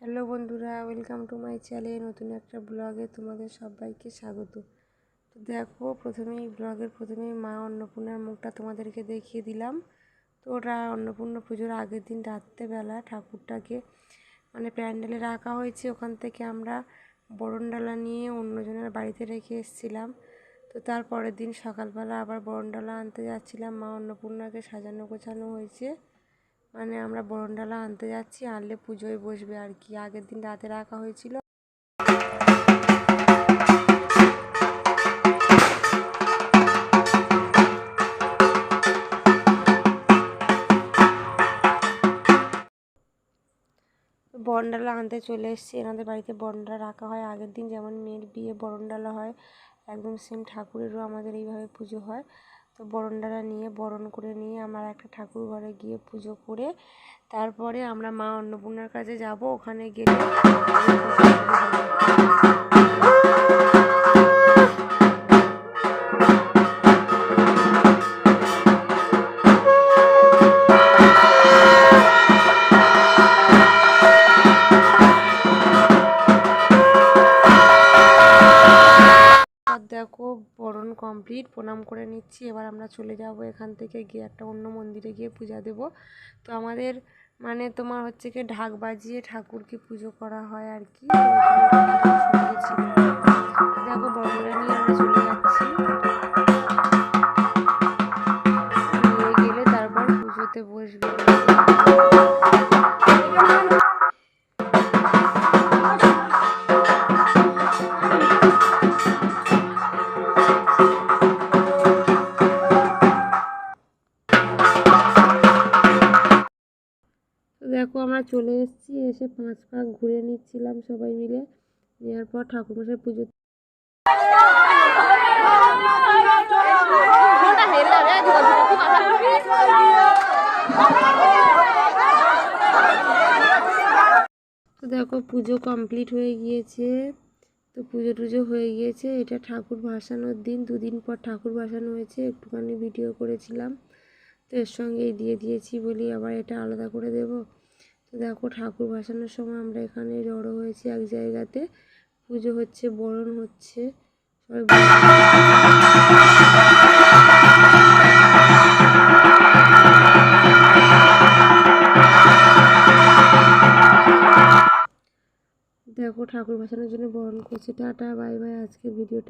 Hello বন্ধুরা, welcome to my channel, নতুন একটা ব্লগে তোমাদের সবাইকে স্বাগত। তো দেখো, প্রথমেই ব্লগের প্রথমেই মা অন্নপূর্ণার মুখটা তোমাদেরকে দেখিয়ে দিলাম। তো ওটা অন্নপূর্ণা পুজোর আগের দিন রাত্রেবেলা ঠাকুরটাকে মানে প্যান্ডেলে রাখা হয়েছে। ওখান থেকে আমরা বরণডালা নিয়ে অন্যজনের বাড়িতে রেখে এসেছিলাম। তো তার পরের দিন সকালবেলা আবার বরণডালা আনতে যাচ্ছিলাম। মা অন্নপূর্ণাকে সাজানো গোছানো হয়েছে। মানে আমরা বরণডালা আনতে যাচ্ছি, আনলে পুজোয় বসবে আর কি। আগের দিন রাতে রাখা হয়েছিল। বরণডালা আনতে চলে এসেছি। এনাদের বাড়িতে বরণডালা রাখা হয়। আগের দিন যেমন মেয়ের বিয়ে বরণডালা হয়, একদম সেম ঠাকুরেরও আমাদের এইভাবে পুজো হয়। তো বরণডালা নিয়ে, বরণ করে নিয়ে আমরা একটা ঠাকুর ঘরে গিয়ে পুজো করে তারপরে আমরা মা অন্নপূর্ণার কাছে যাব। ওখানে গেলে আর দেখো, বরণ কমপ্লিট প্রণাম করে নিচ্ছি। এবার আমরা চলে যাব এখান থেকে গিয়ে একটা অন্য মন্দিরে গিয়ে পূজা দেব। তো আমাদের মানে তোমার হচ্ছে কি ঢাক বাজিয়ে ঠাকুরকে পুজো করা হয় আর কি। দেখো বরণটা নিয়ে আমরা চলে যাচ্ছি। গেলে তারপর পুজোতে বসবে। দেখো আমরা চলে এসেছি, এসে পাঁচ পাক ঘুরে নিচ্ছিলাম সবাই মিলে। নেওয়ার পর ঠাকুরমশাই পুজো তো দেখো পুজো কমপ্লিট হয়ে গিয়েছে। তো পুজো টুজো হয়ে গিয়েছে। এটা ঠাকুর ভাসানোর দিন। দুদিন পর ঠাকুর ভাসানো হয়েছে। একটুখানি ভিডিও করেছিলাম। তো এর সঙ্গেই দিয়ে দিয়েছি বলি আবার এটা আলাদা করে দেব। তো দেখো ঠাকুর ভাসানোর সময় আমরা এখানে জড়ো হয়েছি এক জায়গাতে। পুজো হচ্ছে, বরণ হচ্ছে। দেখো ঠাকুর ভাসানোর জন্য বরণ করছে। Tata, bye bye. আজকে ভিডিওটা